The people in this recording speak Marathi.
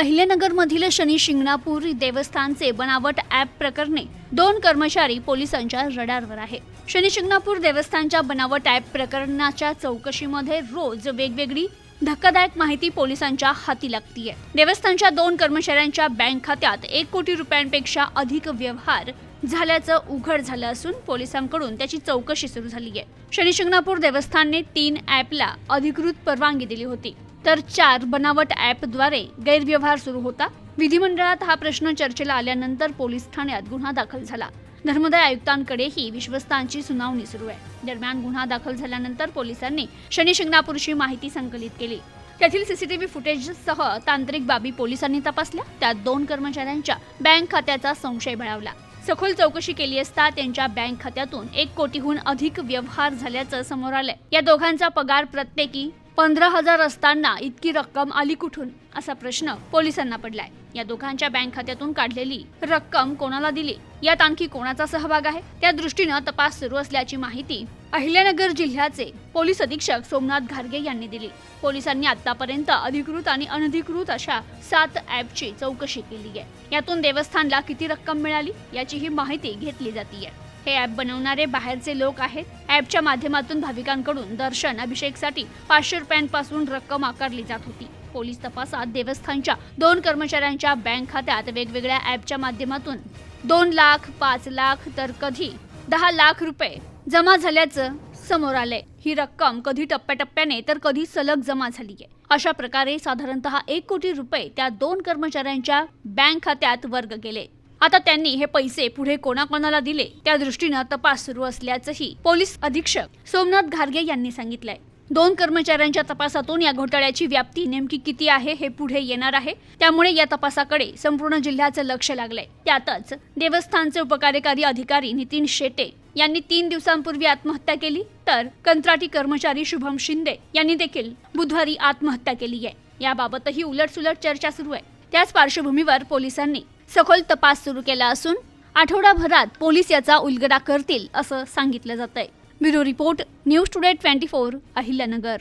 अहिल्यानगरमधील शनी शिंगणापूर देवस्थानचे बनावट ॲप प्रकरणी दोन कर्मचारी पोलिसांच्या रडारवर आहे. शनी शिंगणापूर देवस्थानच्या बनावट ॲप प्रकरणाच्या चौकशीमध्ये रोज वेगवेगळी धक्कादायक माहिती पोलिसांच्या हाती लागतीये. देवस्थानच्या दोन कर्मचाऱ्यांच्या बँक खात्यात एक कोटी रुपयांपेक्षा अधिक व्यवहार झाल्याचं उघड झालं असून पोलिसांकडून त्याची चौकशी सुरू झाली आहे. शनी शिंगणापूर देवस्थानने तीन ॲपला अधिकृत परवानगी दिली होती. तर चार बनावट ॲपद्वारे गैरव्यवहार सुरू होता. विधिमंडळात हा प्रश्न चर्चेला आल्यानंतर पोलीस ठाण्यात गुन्हा दाखल झाला. धर्मदाय आयुक्तांकडेही विश्वस्तांची सुनावणी सुरू आहे. दरम्यान गुन्हा दाखल झाल्यानंतर पोलिसांनी शनी शिंगणापूरची माहिती संकलित केली. त्यातील सीसीटीव्ही फुटेजसह तांत्रिक बाबी पोलिसांनी तपासल्या. त्यात दोन कर्मचाऱ्यांच्या बँक खात्याचा संशय बळावला. सखोल चौकशी केली असता त्यांच्या बँक खात्यातून एक कोटीहून अधिक व्यवहार झाल्याचं समोर आलंय. या दोघांचा पगार प्रत्येकी पंधरा हजार असताना इतकी रक्कम आली कुठून? असा प्रश्न पोलिसांना पडलाय. या दोघांच्या बँक खात्यातून काढलेली रक्कम कोणाला दिली? यात आणखी कोणाचा सहभाग आहे? त्या दृष्टीनं तपास सुरू असल्याची माहिती अहिल्यानगर जिल्ह्याचे पोलीस अधीक्षक सोमनाथ घारगे यांनी दिली. पोलिसांनी आतापर्यंत अधिकृत आणि अनधिकृत अशा सात ॲपची चौकशी केली आहे. यातून देवस्थानला किती रक्कम मिळाली याची ही माहिती घेतली जाते हे ॲप बनवणारे बाहेरचे लोक आहेत. ॲपच्या माध्यमातून भाविकांकडून दर्शन अभिषेकसाठी पाचशे रुपयांपासून रक्कम आकारली जात होती. पोलीस तपासात देवस्थानच्या दोन कर्मचाऱ्यांच्या बँक खात्यात वेगवेगळ्या ॲपच्या माध्यमातून दोन लाख पाच लाख तर कधी दहा लाख रुपये जमा झाल्याचं समोर आलंय. ही रक्कम कधी टप्प्याटप्प्याने तर कधी सलग जमा झाली आहे अशा प्रकारे साधारणतः एक कोटी रुपये त्या दोन कर्मचाऱ्यांच्या बँक खात्यात वर्ग गेले आता त्यांनी हे पैसे पुढे कोणाकोणाला दिले त्या दृष्टीनं तपास सुरू असल्याचंही पोलीस अधीक्षक सोमनाथ घारगे यांनी सांगितलंय. दोन कर्मचाऱ्यांच्या तपासातून या घोटाळ्याची व्याप्ती नेमकी किती आहे हे पुढे येणार आहे. त्यामुळे या तपासाकडे संपूर्ण जिल्ह्याचं लक्ष लागलंय. त्यातच देवस्थानचे उपकार्यकारी अधिकारी नितीन शेटे यांनी तीन दिवसांपूर्वी आत्महत्या केली तर कंत्राटी कर्मचारी शुभम शिंदे यांनी देखील बुधवारी आत्महत्या केली आहे. याबाबतही उलटसुलट चर्चा सुरू आहे. त्याच पार्श्वभूमीवर पोलिसांनी सखोल तपास सुरू केला असून आठवडाभरात पोलीस याचा उलगडा करतील असं सांगितलं जात आहे bureau report news today twenty four Ahilyanagar.